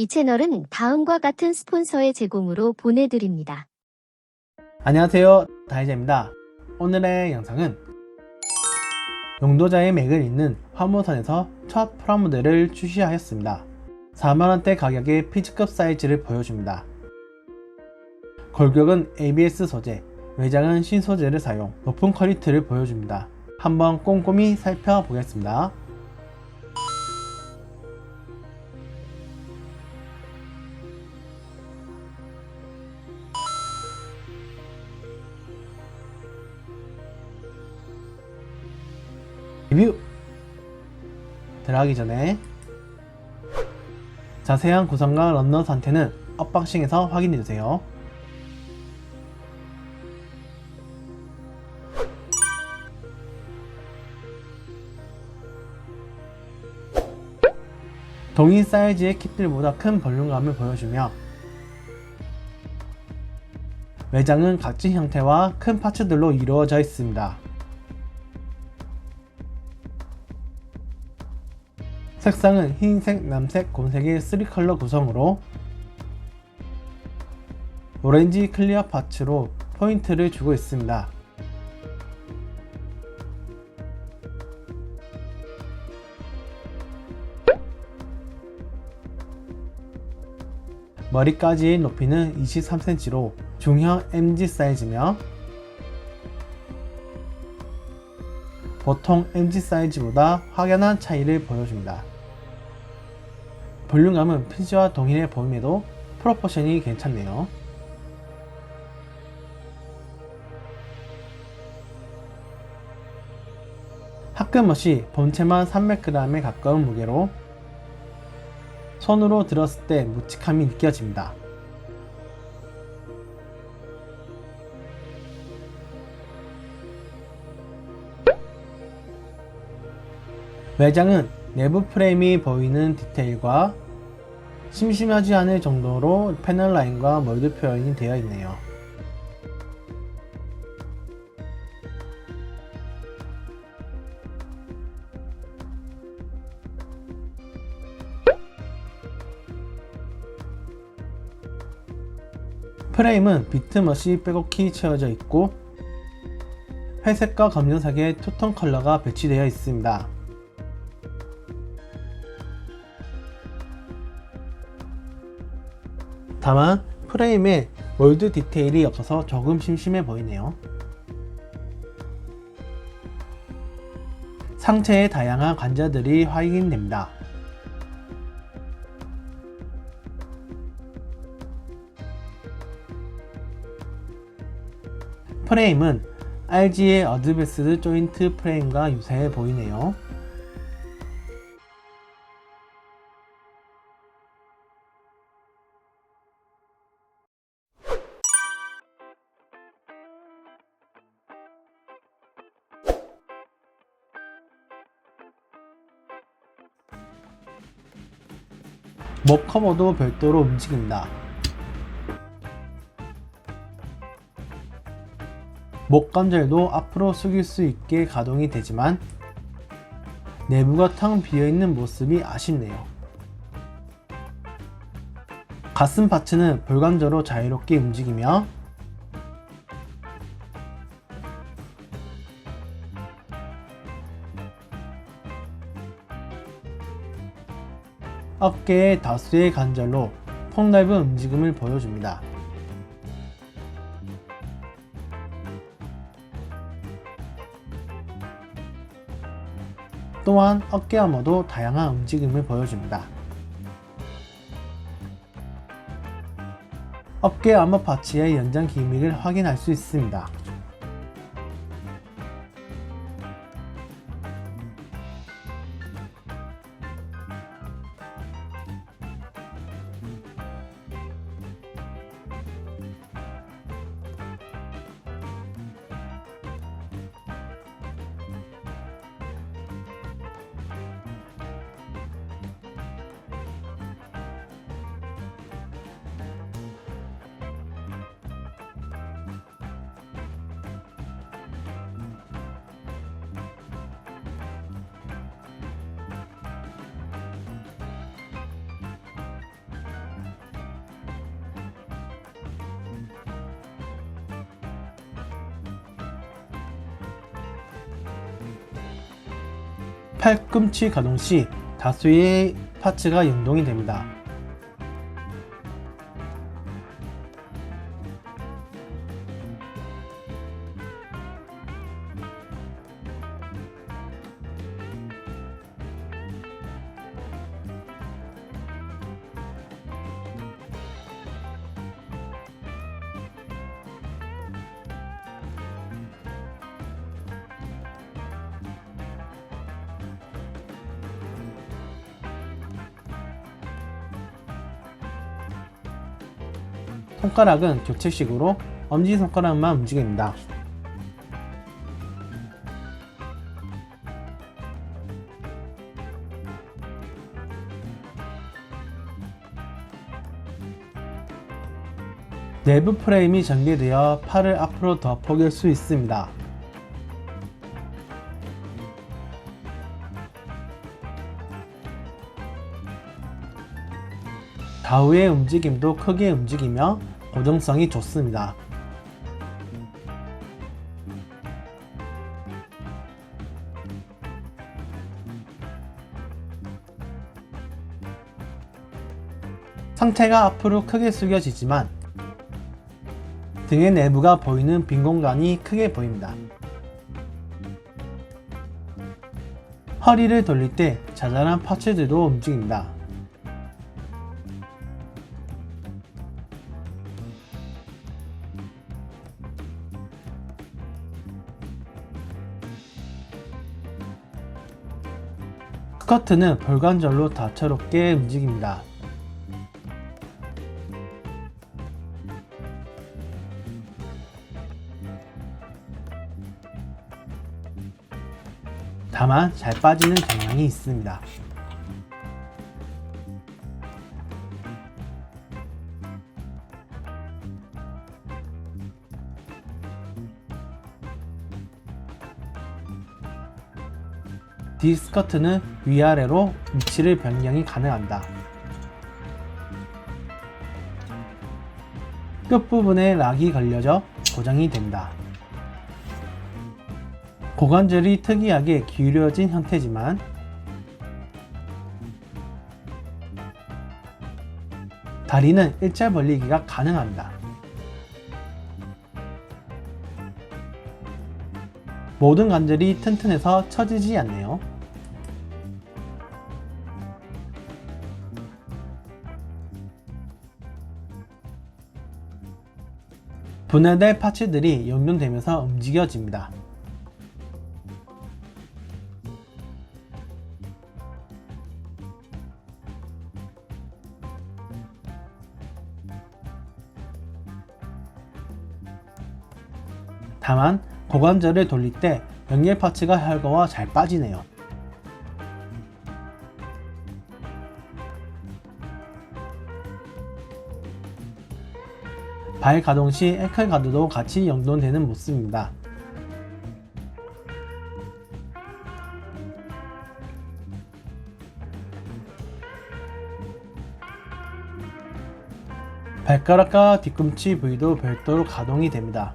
이 채널은 다음과 같은 스폰서의 제공으로 보내드립니다. 안녕하세요. 다이자입니다. 오늘의 영상은 용도자의 맥을 잇는 화물선에서 첫 프라모델을 출시하였습니다. 4만원대 가격의 피지급 사이즈를 보여줍니다. 골격은 ABS 소재 외장은 신소재를 사용 높은 퀄리티를 보여줍니다. 한번 꼼꼼히 살펴보겠습니다 들어가기 전에 자세한 구성과 런너 상태는 언박싱에서 확인해주세요. 동일 사이즈의 킷들보다 큰 볼륨감을 보여주며 외장은 각진 형태와 큰 파츠들로 이루어져 있습니다. 색상은 흰색, 남색, 곰색의 3컬러 구성으로 오렌지 클리어 파츠로 포인트를 주고 있습니다. 머리까지의 높이는 23cm로 중형 MG 사이즈며 보통 MG 사이즈보다 확연한 차이를 보여줍니다. 볼륨감은 피지와 동일해 보임에도 프로포션이 괜찮네요. 합금없이 본체만 300g에 가까운 무게로 손으로 들었을 때 묵직함이 느껴집니다. 외장은 내부 프레임이 보이는 디테일과 심심하지 않을 정도로 패널 라인과 몰드 표현이 되어 있네요. 프레임은 비트머시 빼곡히 채워져 있고 회색과 검정색의 투톤 컬러가 배치되어 있습니다. 다만 프레임에 몰드 디테일이 없어서 조금 심심해 보이네요. 상체에 다양한 관자들이 확인됩니다. 프레임은 RG의 어드베스드 조인트 프레임과 유사해 보이네요. 목 커버도 별도로 움직인다. 목 관절도 앞으로 숙일 수 있게 가동이 되지만 내부가 텅 비어있는 모습이 아쉽네요. 가슴 파츠는 볼관절로 자유롭게 움직이며 어깨의 다수의 관절로 폭넓은 움직임을 보여줍니다. 또한 어깨 아머도 다양한 움직임을 보여줍니다. 어깨 아머 파츠의 연장 기믹을 확인할 수 있습니다. 팔꿈치 가동 시 다수의 파츠가 연동이 됩니다. 손가락은 교체식으로 엄지손가락만 움직입니다. 내부 프레임이 전개되어 팔을 앞으로 더 포갤 수 있습니다. 좌우의 움직임도 크게 움직이며 고정성이 좋습니다. 상체가 앞으로 크게 숙여지지만 등의 내부가 보이는 빈 공간이 크게 보입니다. 허리를 돌릴 때 자잘한 파츠들도 움직입니다. 스커트는 볼관절로 다채롭게 움직입니다. 다만 잘 빠지는 경향이 있습니다. D스커트는 위아래로 위치를 변경이 가능합니다. 끝부분에 락이 걸려져 고정이 됩니다. 고관절이 특이하게 기울여진 형태지만 다리는 일자 벌리기가 가능합니다. 모든 관절이 튼튼해서 처지지 않네요. 분해될 파츠들이 연결되면서 움직여집니다. 다만 고관절을 돌릴 때 연결 파츠가 혈거와 잘 빠지네요. 발 가동 시 애클 가드도 같이 연동되는 모습입니다. 발가락과 뒤꿈치 부위도 별도로 가동이 됩니다.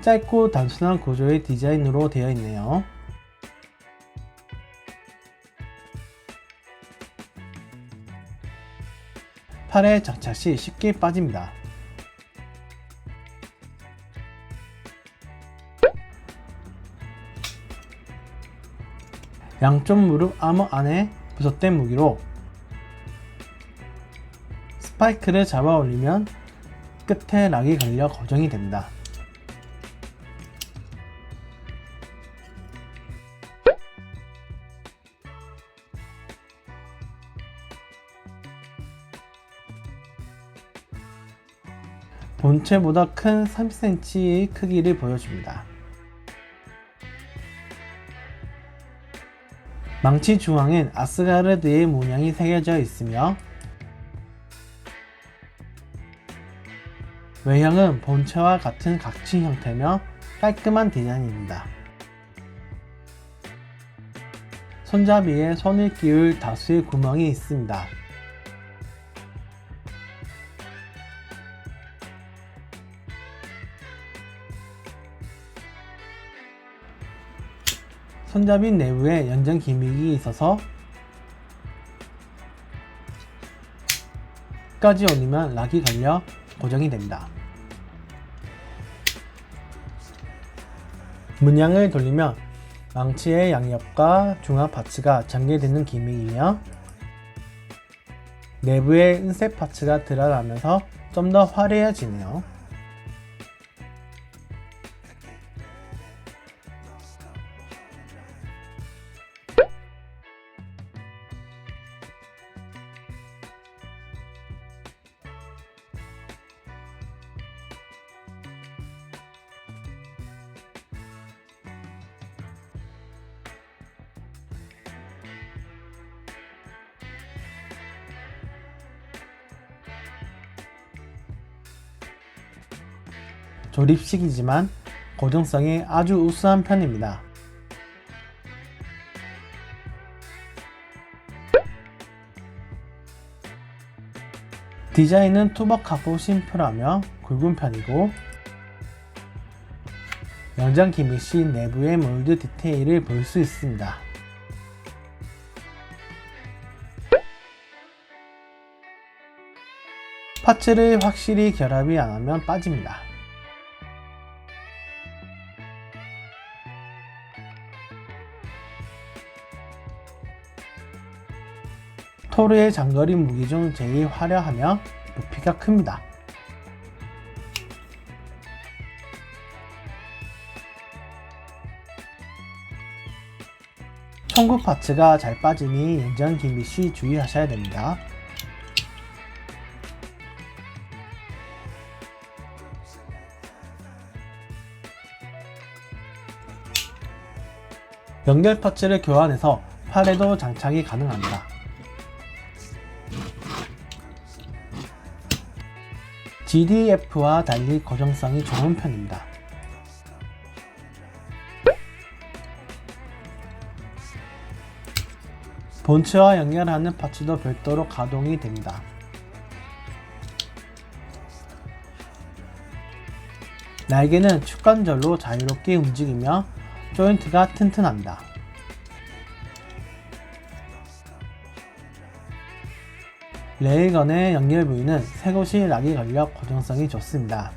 짧고 단순한 구조의 디자인으로 되어 있네요. 팔에 장착 시 쉽게 빠집니다. 양쪽 무릎 아머 안에 부속된 무기로 스파이크를 잡아 올리면 끝에 락이 걸려 고정이 됩니다. 본체보다 큰 30cm의 크기를 보여줍니다. 망치 중앙엔 아스가르드의 문양이 새겨져 있으며 외형은 본체와 같은 각진 형태며 깔끔한 디자인입니다. 손잡이에 손을 끼울 다수의 구멍이 있습니다. 손잡이 내부에 연장 기믹이 있어서 끝까지 올리면 락이 걸려 고정이 됩니다. 문양을 돌리면 망치의 양옆과 중앙 파츠가 전개되는 기믹이며 내부에 은색 파츠가 드러나면서 좀 더 화려해지네요. 조립식이지만 고정성이 아주 우수한 편입니다. 디자인은 투박하고 심플하며 굵은 편이고 연장 기믹 시 내부의 몰드 디테일을 볼 수 있습니다. 파츠를 확실히 결합이 안 하면 빠집니다. 토르의 장거리 무기 중 제일 화려하며 부피가 큽니다. 총구 파츠가 잘 빠지니 연장 기믹 시 주의하셔야 됩니다. 연결 파츠를 교환해서 팔에도 장착이 가능합니다. GDF와 달리 고정성이 좋은 편입니다. 본체와 연결하는 파츠도 별도로 가동이 됩니다. 날개는 축관절로 자유롭게 움직이며 조인트가 튼튼합니다. 레일건의 연결 부위는 새 곳이 락이 걸려 고정성이 좋습니다.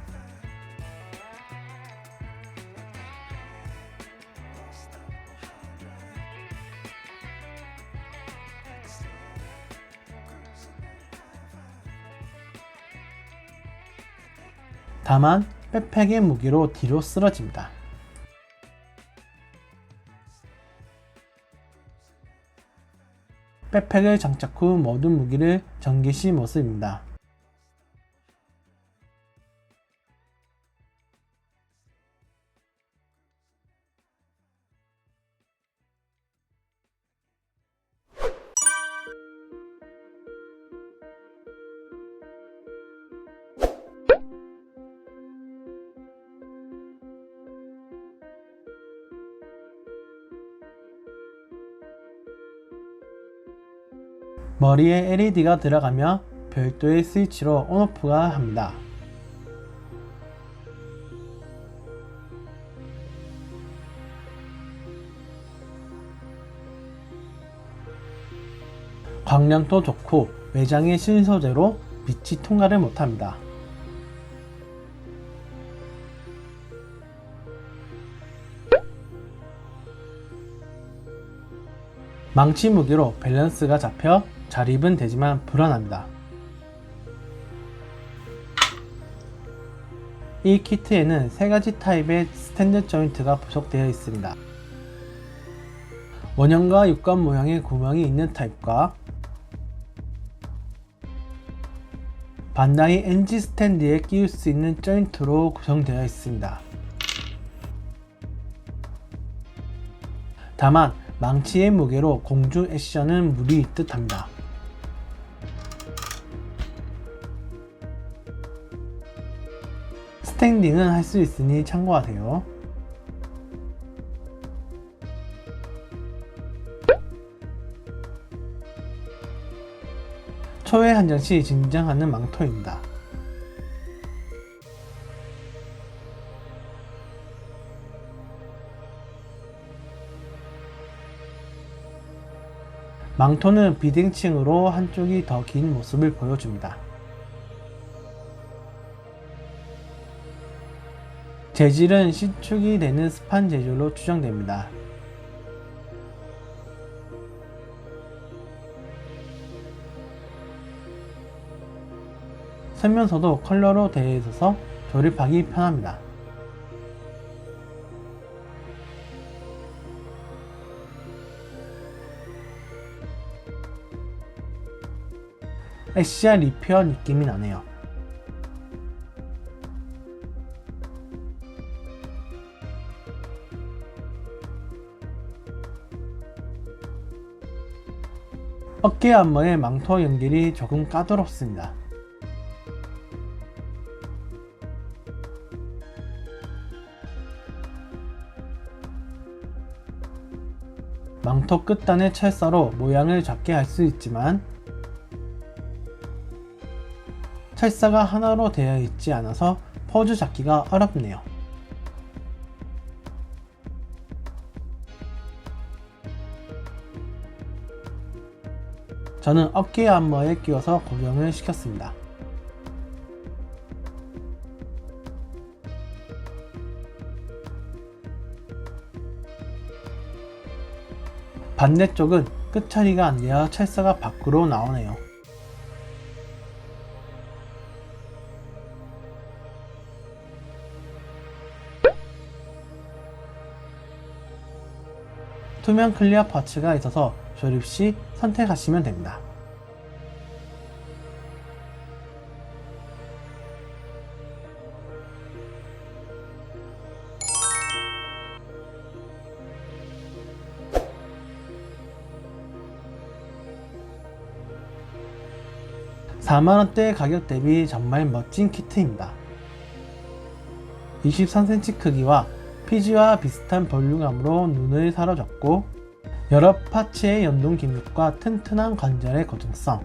다만 백팩의 무기로 뒤로 쓰러집니다. 백팩을 장착 후 모든 무기를 전개시 모습입니다. 머리에 LED가 들어가며 별도의 스위치로 온오프가 합니다. 광량도 좋고 외장의 신소재로 빛이 통과를 못합니다. 망치 무기로 밸런스가 잡혀 자립은 되지만 불안합니다. 이 키트에는 세 가지 타입의 스탠드 조인트가 부속되어 있습니다. 원형과 육관 모양의 구멍이 있는 타입과 반다이 NG 스탠드에 끼울 수 있는 조인트로 구성되어 있습니다. 다만 망치의 무게로 공중 액션은 무리일 듯 합니다. 스탠딩은 할 수 있으니 참고하세요. 초회 한 장씩 진정하는 망토입니다. 망토는 비댕칭으로 한쪽이 더 긴 모습을 보여줍니다. 재질은 신축이 되는 스판 재질로 추정됩니다. 설명서도 컬러로 되어 있어서 조립하기 편합니다. 액시아 리페어 느낌이 나네요. 어깨 앞머의 망토 연결이 조금 까다롭습니다. 망토 끝단의 철사로 모양을 잡게 할 수 있지만 철사가 하나로 되어 있지 않아서 포즈 잡기가 어렵네요. 저는 어깨 앞머에 끼워서 고정을 시켰습니다. 반대쪽은 끝처리가 안 되어 철사가 밖으로 나오네요. 투명 클리어 파츠가 있어서 조립 시 선택하시면 됩니다. ( 4만원대) 가격 대비 정말 멋진 키트입니다. 23cm 크기와 피지와 비슷한 볼륨감으로 눈을 사로잡고 여러 파츠의 연동 기믹과 튼튼한 관절의 고정성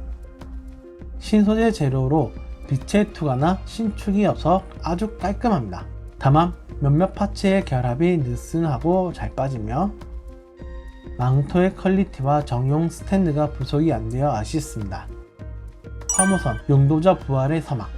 신소재 재료로 빛의 투과나 신축이 없어 아주 깔끔합니다. 다만 몇몇 파츠의 결합이 느슨하고 잘 빠지며 망토의 퀄리티와 정용 스탠드가 부속이 안 되어 아쉽습니다. 화모선 용도자 부활의 사막